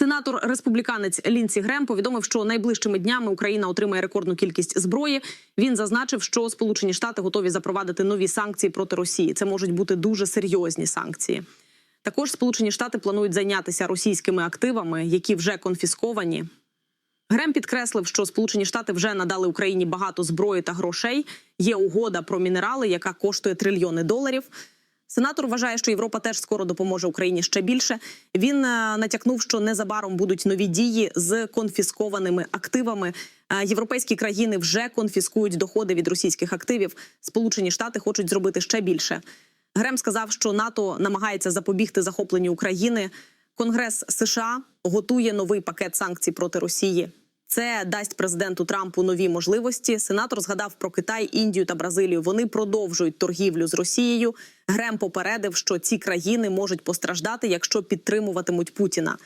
Сенатор республіканець Лінсі Грем повідомив, що найближчими днями Україна отримає рекордну кількість зброї. Він зазначив, що Сполучені Штати готові запровадити нові санкції проти Росії. Це можуть бути дуже серйозні санкції. Також Сполучені Штати планують зайнятися російськими активами, які вже конфісковані. Грем підкреслив, що Сполучені Штати вже надали Україні багато зброї та грошей. Є угода про мінерали, яка коштує трильйони доларів. Сенатор вважає, що Європа теж скоро допоможе Україні ще більше. Він е, натякнув, що незабаром будуть нові дії з конфіскованими активами. Е, Європейські країни вже конфіскують доходи від російських активів. Сполучені Штати хочуть зробити ще більше. Грем сказав, що НАТО намагається запобігти захопленню України. Конгрес США готує новий пакет санкцій проти Росії. Це дасть президенту Трампу нові можливості. Сенатор згадав про Китай, Індію та Бразилію. Вони продовжують торгівлю з Росією. Грем попередив, що ці країни можуть постраждати, якщо підтримуватимуть Путіна.